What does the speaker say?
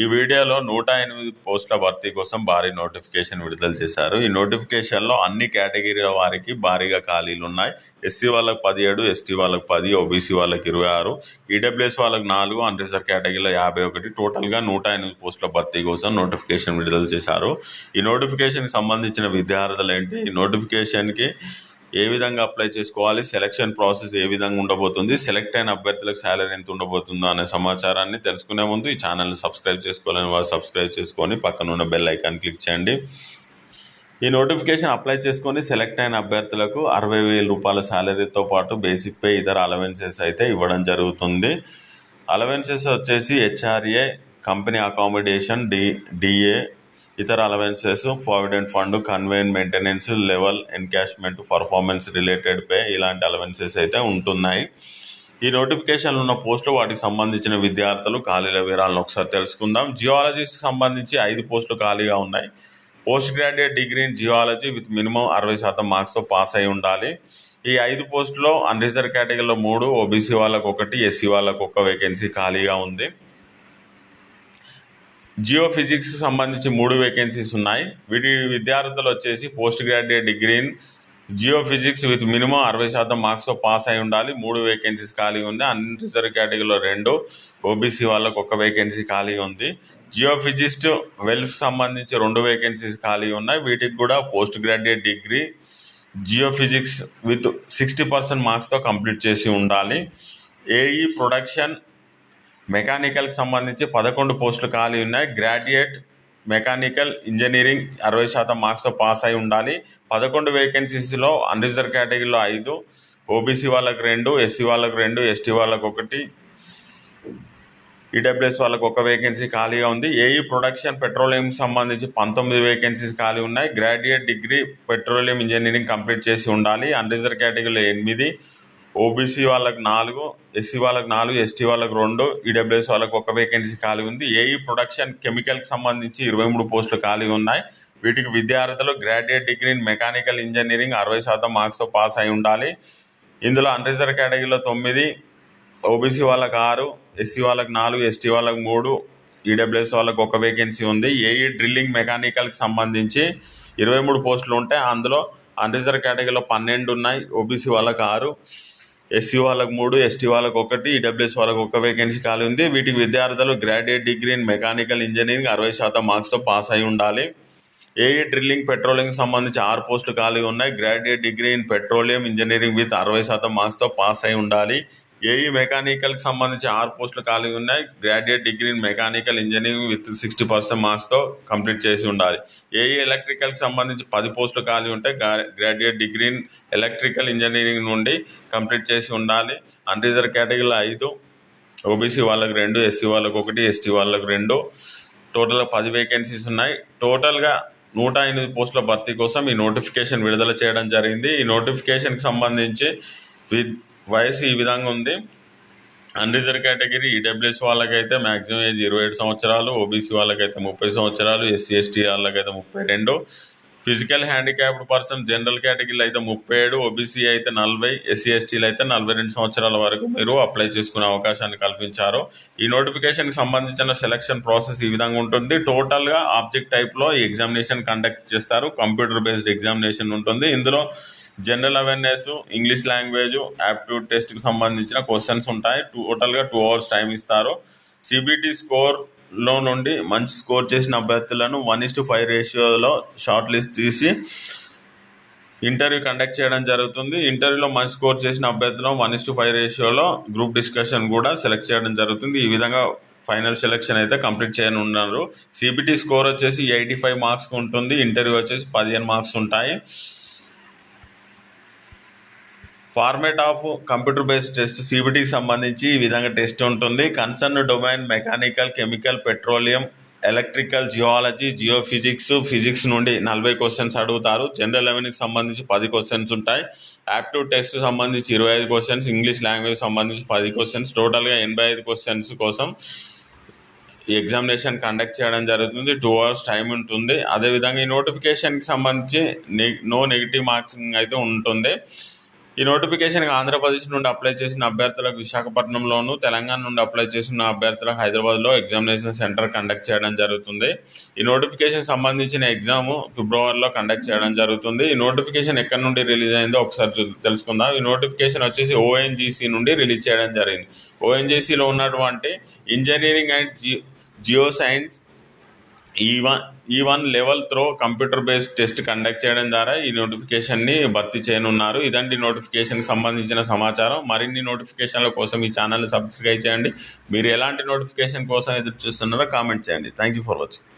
ఈ వీడియోలో నూట ఎనిమిది పోస్టుల భర్తీ కోసం భారీ నోటిఫికేషన్ విడుదల చేశారు. ఈ నోటిఫికేషన్లో అన్ని కేటగిరీల వారికి భారీగా ఖాళీలు ఉన్నాయి. ఎస్సీ వాళ్ళకి పదిహేడు ఎస్టీ వాళ్ళకి పది ఓబీసీ వాళ్ళకి ఇరవై ఆరు ఈడబ్ల్యూఎస్ వాళ్ళకి నాలుగు అన్రిజర్వ్ కేటగిరీలో యాభై ఒకటి. టోటల్గా నూట ఎనిమిది పోస్టుల భర్తీ కోసం నోటిఫికేషన్ విడుదల చేశారు. ఈ నోటిఫికేషన్కి సంబంధించిన విద్యార్థులు ఏంటి? ఈ నోటిఫికేషన్కి ఏ విధంగా అప్లై చేసుకోవాలి సెలక్షన్ ప్రాసెస్ ఏ విధంగా ఉండబోతుంది సెలెక్ట్ అయిన అభ్యర్థులకు శాలరీ ఎంత ఉండబోతుందో అనే సమాచారాన్ని తెలుసుకునే ముందు ఈ ఛానల్ని సబ్స్క్రైబ్ చేసుకోవాలని వారు సబ్స్క్రైబ్ చేసుకొని పక్కన ఉన్న బెల్ ఐకాన్ క్లిక్ చేయండి. ఈ నోటిఫికేషన్ అప్లై చేసుకొని సెలెక్ట్ అయిన అభ్యర్థులకు అరవై వేల రూపాయల శాలరీతో పాటు బేసిక్ పే ఇతర అలవెన్సెస్ అయితే ఇవ్వడం జరుగుతుంది. అలవెన్సెస్ వచ్చేసి HRA company accommodation D DA ఇతర allowances provident fund conveyance maintenance level encashment performance related pay ఇలాంటి అలవెన్సెస్ అయితే ఉంటున్నాయి. ఈ నోటిఫికేషన్లు ఉన్న పోస్టులు వాటికి సంబంధించిన విద్యార్థులు ఖాళీల వివరాలను ఒకసారి తెలుసుకుందాం. జియాలజీకి సంబంధించి ఐదు పోస్టులు ఖాళీగా ఉన్నాయి. Post graduate degree in geology with minimum అరవై శాతం మార్క్స్తో పాస్ అయి ఉండాలి. ఈ ఐదు పోస్టులో అన్రిజర్వ్ కేటగిరీలో మూడు ఓబీసీ వాళ్ళకు ఒకటి ఎస్సీ వాళ్ళకు ఒక వేకెన్సీ ఖాళీగా ఉంది. జియో ఫిజిక్స్ సంబంధించి మూడు వేకెన్సీస్ ఉన్నాయి. వీటి విద్యార్థులు వచ్చేసి post graduate degree in geophysics with minimum అరవై శాతం మార్క్స్తో పాస్ అయి ఉండాలి. మూడు వేకెన్సీస్ ఖాళీ ఉంది. అన్ని రిజర్వ్ కేటగిరీలో రెండు. ఓబీసీ వాళ్ళకు ఒక వేకెన్సీ ఖాళీ ఉంది. జియో ఫిజిస్ట్ వెల్స్ సంబంధించి రెండు వేకెన్సీస్ ఖాళీ ఉన్నాయి. వీటికి కూడా post graduate degree geophysics with sixty percent మార్క్స్తో complete చేసి ఉండాలి. ఏఈ ప్రొడక్షన్ మెకానికల్కి సంబంధించి పదకొండు పోస్టులు ఖాళీ ఉన్నాయి. గ్రాడ్యుయేట్ మెకానికల్ ఇంజనీరింగ్ అరవై శాతం మార్క్స్తో పాస్ అయి ఉండాలి. పదకొండు వేకెన్సీస్లో అన్రిజర్వ్ కేటగిరీలో ఐదు ఓబీసీ వాళ్ళకు రెండు ఎస్సీ వాళ్ళకు రెండు ఎస్టీ వాళ్ళకు ఒకటి ఈడబ్ల్యూఎస్ వాళ్ళకు ఒక వేకెన్సీ ఖాళీగా ఉంది. ఏఈ ప్రొడక్షన్ పెట్రోలియంకి సంబంధించి పంతొమ్మిది వేకెన్సీస్ ఖాళీ ఉన్నాయి. Graduate degree petroleum engineering complete చేసి ఉండాలి. అన్రిజర్వ్ కేటగిరీలో ఎనిమిది ఓబీసీ వాళ్ళకి నాలుగు ఎస్సీ వాళ్ళకి నాలుగు ఎస్టీ వాళ్ళకి రెండు ఈడబ్ల్యూఎస్ వాళ్ళకి ఒక వేకెన్సీ ఖాళీ ఉంది. ఏఈ ప్రొడక్షన్ కెమికల్కి సంబంధించి ఇరవై మూడు పోస్టులు ఖాళీ ఉన్నాయి. వీటికి విద్యార్థులు graduate degree in mechanical engineering అరవై శాతం మార్క్స్తో పాస్ అయి ఉండాలి. ఇందులో అన్రిజర్వ్ కేటగిరీలో తొమ్మిది ఓబీసీ వాళ్ళకి ఆరు ఎస్సీ వాళ్ళకి నాలుగు ఎస్టీ వాళ్ళకి మూడు ఈడబ్ల్యూఎస్ వాళ్ళకి ఒక వేకెన్సీ ఉంది. ఏఈ డ్రిల్లింగ్ మెకానికల్కి సంబంధించి ఇరవై మూడు పోస్టులు ఉంటాయి అందులో అన్రిజర్వ్ కేటగిరీలో పన్నెండు ఉన్నాయి ఓబీసీ వాళ్ళకి ఆరు ఎస్సీ వాళ్ళకు మూడు ఎస్టీ వాళ్ళకు ఒకటి ఈడబ్ల్యూఎస్ వాళ్ళకు ఒక వేకెన్సీ ఖాళీ ఉంది. వీటికి విద్యార్థులు graduate degree in mechanical engineering అరవై శాతం మార్క్స్తో పాస్ అయి ఉండాలి. ఏఏ డ్రిల్లింగ్ పెట్రోలింగ్ సంబంధించి ఆరు పోస్టులు ఖాళీ ఉన్నాయి. Graduate degree in petroleum engineering with అరవై శాతం మార్క్స్తో పాస్ అయి ఉండాలి. ఏఈ మెకానికల్కి సంబంధించి ఆరు పోస్టులు ఖాళీ ఉన్నాయి. Graduate degree in mechanical engineering with sixty percent మార్క్స్తో complete చేసి ఉండాలి. ఏఈ ఎలక్ట్రికల్కి సంబంధించి పది పోస్టులు ఖాళీ ఉంటే graduate degree in electrical engineering నుండి కంప్లీట్ చేసి ఉండాలి. అన్రిజర్వ్ కేటగిరీలో ఐదు. ఓబీసీ వాళ్ళకి రెండు ఎస్సీ వాళ్ళకి ఒకటి ఎస్టీ వాళ్ళకి రెండు. టోటల్గా పది వేకెన్సీస్ ఉన్నాయి. టోటల్గా నూట ఎనిమిది పోస్టుల భర్తీ కోసం ఈ నోటిఫికేషన్ విడుదల చేయడం జరిగింది. ఈ నోటిఫికేషన్కి సంబంధించి విత్ వయసు ఈ విధంగా ఉంది. అన్రిజర్వ్ కేటగిరీ ఈడబ్ల్యూఎస్ వాళ్ళకైతే మ్యాక్సిమం ఏజ్ ఇరవై ఏడు సంవత్సరాలు ఓబీసీ వాళ్ళకైతే ముప్పై సంవత్సరాలు ఎస్సీ ఎస్టీ వాళ్ళకైతే ముప్పై రెండు. ఫిజికల్ హ్యాండిక్యాప్డ్ పర్సన్ జనరల్ కేటగిరీలో అయితే ముప్పై ఏడు ఓబీసీ అయితే నలభై ఎస్సీ ఎస్టీలు అయితే నలభై రెండు సంవత్సరాల వరకు మీరు అప్లై చేసుకునే అవకాశాన్ని కల్పించారు. ఈ నోటిఫికేషన్కి సంబంధించిన సెలక్షన్ ప్రాసెస్ ఈ విధంగా ఉంటుంది. టోటల్గా ఆబ్జెక్ట్ టైప్లో ఈ ఎగ్జామినేషన్ కండక్ట్ చేస్తారు. కంప్యూటర్ బేస్డ్ ఎగ్జామినేషన్ ఉంటుంది. ఇందులో general awareness English language aptitude టెస్ట్కి సంబంధించిన క్వశ్చన్స్ ఉంటాయి. టోటల్గా టూ అవర్స్ టైం ఇస్తారు. సిబిటి స్కోర్లో నుండి మంచి స్కోర్ చేసిన అభ్యర్థులను వన్ ఇస్ టు ఫైవ్ రేషియోలో షార్ట్ లిస్ట్ తీసి ఇంటర్వ్యూ కండక్ట్ చేయడం జరుగుతుంది. ఇంటర్వ్యూలో మంచి స్కోర్ చేసిన అభ్యర్థులను వన్ ఇస్ టు ఫైవ్ రేషియోలో గ్రూప్ డిస్కషన్ కూడా సెలెక్ట్ చేయడం జరుగుతుంది. ఈ విధంగా ఫైనల్ సెలెక్షన్ అయితే కంప్లీట్ చేయనున్నారు. సిబిటి స్కోర్ వచ్చేసి ఎయిటీ ఫైవ్ మార్క్స్ ఉంటుంది. ఇంటర్వ్యూ వచ్చేసి పదిహేను మార్క్స్ ఉంటాయి. Format of computer based test సిబిటికి సంబంధించి ఈ విధంగా టెస్ట్ ఉంటుంది. Concern domain mechanical chemical petroleum electrical geology geophysics physics నుండి నలభై క్వశ్చన్స్ అడుగుతారు. జనరల్ అవేర్నెస్ సంబంధించి పది క్వశ్చన్స్ ఉంటాయి. యాప్టివ్ టెస్ట్ సంబంధించి ఇరవై ఐదు క్వశ్చన్స్ ఇంగ్లీష్ లాంగ్వేజ్ సంబంధించి పది క్వశ్చన్స్. టోటల్గా ఎనభై ఐదు క్వశ్చన్స్ కోసం ఈ ఎగ్జామినేషన్ కండక్ట్ చేయడం జరుగుతుంది. టూ అవర్స్ టైం ఉంటుంది. అదేవిధంగా ఈ నోటిఫికేషన్కి సంబంధించి నె నో నెగిటివ్ మార్క్సింగ్ అయితే ఉంటుంది. ఈ నోటిఫికేషన్కి ఆంధ్రప్రదేశ్ నుండి అప్లై చేసిన అభ్యర్థులకు విశాఖపట్నంలోను తెలంగాణ నుండి అప్లై చేసిన అభ్యర్థులకు హైదరాబాద్లో ఎగ్జామినేషన్ సెంటర్ కండక్ట్ చేయడం జరుగుతుంది. ఈ నోటిఫికేషన్ సంబంధించిన ఎగ్జామ్ ఫిబ్రవరిలో కండక్ట్ చేయడం జరుగుతుంది. ఈ నోటిఫికేషన్ ఎక్కడి నుండి రిలీజ్ అయిందో ఒకసారి తెలుసుకుందాం. ఈ నోటిఫికేషన్ వచ్చేసి ఓఎన్జీసీ నుండి రిలీజ్ చేయడం జరిగింది. ఓఎన్జీసీలో ఉన్నటువంటి engineering and G geoscience E one E one level through computer based test conduct చేయడం ద్వారా ఈ నోటిఫికేషన్ని భర్తీ చేయనున్నారు. ఇదండి నోటిఫికేషన్కి సంబంధించిన సమాచారం. మరిన్ని నోటిఫికేషన్ల కోసం ఈ ఛానల్ని సబ్స్క్రైబ్ చేయండి. మీరు ఎలాంటి నోటిఫికేషన్ కోసం ఎదురు చూస్తున్నారో కామెంట్ చేయండి. Thank you for watching.